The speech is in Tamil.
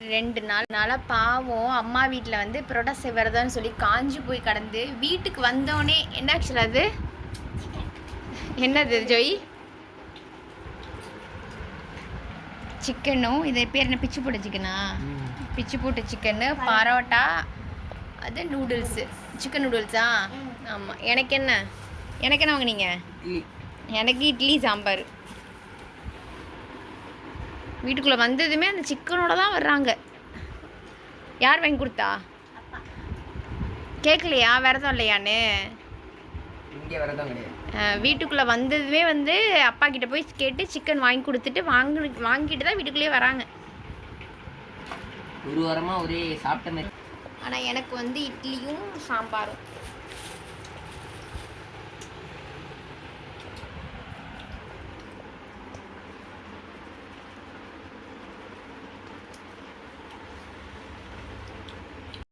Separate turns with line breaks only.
ரெண்டு நாள். நாளாக பாவம் அம்மா வீட்டில் வந்து புரோட்டா செய்வறதான்னு சொல்லி காஞ்சு போய் கடந்து வீட்டுக்கு வந்தோடனே என்ன ஆக்சுவல் அது? என்னது ஜோய்? சிக்கனும் இது பேர் என்ன? பிச்சு போட்ட சிக்கனா? பிச்சு போட்ட சிக்கனு பரோட்டா அது நூடுல்ஸு. சிக்கன் நூடுல்ஸா? ஆமாம் எனக்கு என்ன? எனக்கு என்ன வாங்குனீங்க? எனக்கு இட்லி சாம்பார். வீட்டுக்குள்ளே வந்ததுமே அந்த சிக்கனோட தான் வர்றாங்க. யார் வாங்கி கொடுத்தா? கேட்கலையா விரதம் இல்லையான்னு? வீட்டுக்குள்ளே வந்ததுமே வந்து அப்பா கிட்ட போய் கேட்டு சிக்கன் வாங்கி கொடுத்துட்டு வாங்கி வாங்கிட்டு தான் வீட்டுக்குள்ளேயே வராங்க.
ஒரு வாரமாக ஒரே சாப்பிட்ட மாதிரி.
ஆனால் எனக்கு வந்து இட்லியும் சாம்பாரும்.